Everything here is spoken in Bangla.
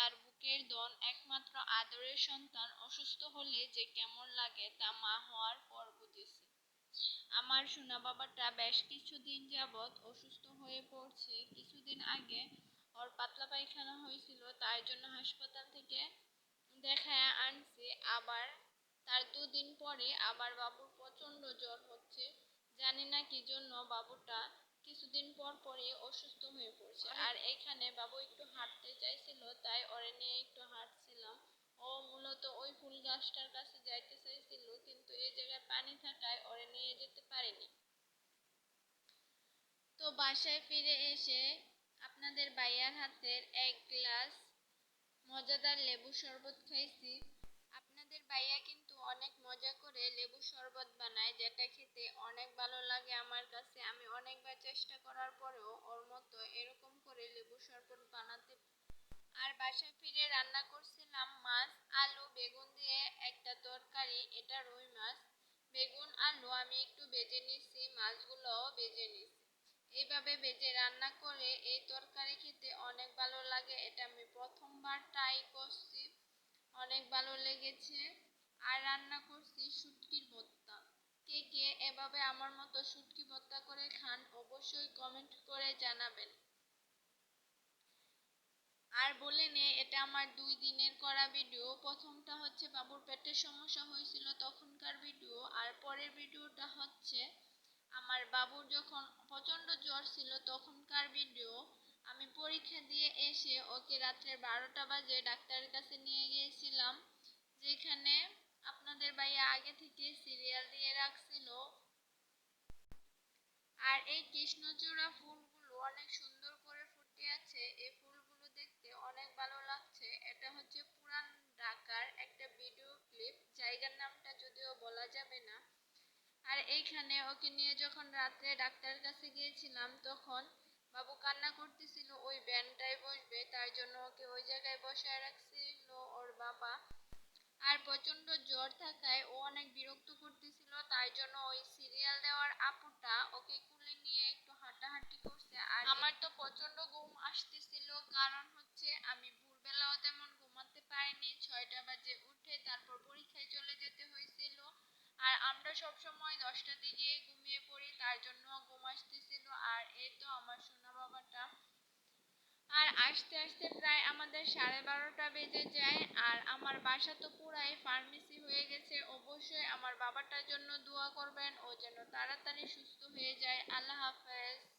তার বুকের ধন একমাত্র আদরের সন্তান অসুস্থ হলে যে কেমন লাগে তা মা হওয়ার পর বুঝেছি। আমার সোনা বাবাটা বেশ কিছুদিন যাবৎ অসুস্থ হয়ে পড়ছে। কিছুদিন আগে ওর পাতলা পায়খানা হয়েছিল তার জন্য হাসপাতাল থেকে দেখায় আনছি। আবার তার দুদিন পরে আবার বাবুর প্রচণ্ড জ্বর হচ্ছে। জানি না কি জন্য বাবুটা কিছুদিন পর পড়ছে আর এখানে বাবু একটু হাঁটতে চাইছিল, তাই ওরে নিয়ে একটু হাঁটছিলাম। ও মূলত ওই ফুল গাছটার কাছে যাইতে চাইছিল, কিন্তু এই জায়গায় পানি থাকায় ওরে নিয়ে যেতে পারিনি। তো বাসায় ফিরে এসে আপনাদের বাইয়ার হাতের এক গ্লাস মজাদার লেবু শরবত খাইছি আপনাদের ভাইয়া কিন্তু অনেক মজা করে লেবু শরবত বানায় যেটা খেতে অনেক ভালো লাগে আমার কাছে আমি অনেকবার চেষ্টা করার পরেও ওর মতো এরকম করে লেবু শরবত বানাতে আর বাসায় ফিরে রান্না করছিলাম মাছ, আলু, বেগুন দিয়ে একটা তরকারি, এটা রুই মাছ। বেগুন, আলু আমি একটু বেজে নিছি, মাছগুলোও বেজে নিছি। এইভাবে বেজে রান্না করে এই তরকারি খেতে অনেক ভালো লাগে, এটা আমি প্রথমবার ট্রাই করছি। অনেক ভালো লেগেছে। আর রান্না করছি শুটকির ভর্তা। কে কে এভাবে আমার মতো শুটকি ভর্তা করে খান, অবশ্যই কমেন্ট করে জানাবেন। আর বলে নে, এটা আমার দুই দিনের করা ভিডিও প্রথমটা হচ্ছে, বাবুর পেটের সমস্যা হয়েছিল তখনকার ভিডিও আর পরের ভিডিওটা হচ্ছে, আমার বাবুর যখন প্রচণ্ড জ্বর ছিল তখনকার ভিডিও আমি পরীক্ষা দিয়ে এসে ওকে রাত্রের বারোটা বাজে ডাক্তারের কাছে নিয়ে গিয়েছিলাম, যেখানে আপনাদের ভাইয়া আগে থেকে সিরিয়াল দিয়ে রাখছিল। আর এই কৃষ্ণচূড়া ফুলগুলো অনেক সুন্দর করে ফুটে আছে। এই ফুলগুলো দেখতে অনেক ভালো লাগছে। এটা হচ্ছে পুরান ঢাকার একটা ভিডিও ক্লিপ জায়গার নামটা যদিও বলা যাবে না। আর এইখানে ওকে নিয়ে যখন রাত্রে ডাক্তারের কাছে গিয়েছিলাম, তখন বাবু কান্না করতেছিল, ওই ব্যানটায় বসবে। তার জন্য ওকে ওই জায়গায় বসায় রাখছিল ওর বাবা। আর প্রচণ্ড জ্বর থাকায় ও অনেক বিরক্ত করতেছিল। তাই জন্য ওই সিরিয়াল দেওয়ার আপুটা ওকে কুলে নিয়ে একটু হাঁটাহাঁটি করছে আর আমার তো প্রচণ্ড ঘুম আসতেছিল কারণ হচ্ছে আমি ভোরবেলাও তেমন ঘুমাতে পারিনি ছয়টা বাজে উঠে তারপর পরীক্ষায় চলে যেতে হয়েছিল আর সব সময় দশটার দিকে ঘুমিয়ে পড়ি, তার জন্য ঘুম আসতেছিল। আর এই তো আমার সোনা বাবাটা। আর আস্তে আস্তে প্রায় আমাদের সাড়ে বারোটা বেজে যায়। আর আমার বাসা তো পুরাই ফার্মেসি হয়ে গেছে। অবশ্যই আমার বাবাটার জন্য দোয়া করবেন। ও যেন তাড়াতাড়ি সুস্থ হয়ে যায়। আল্লাহ হাফেজ।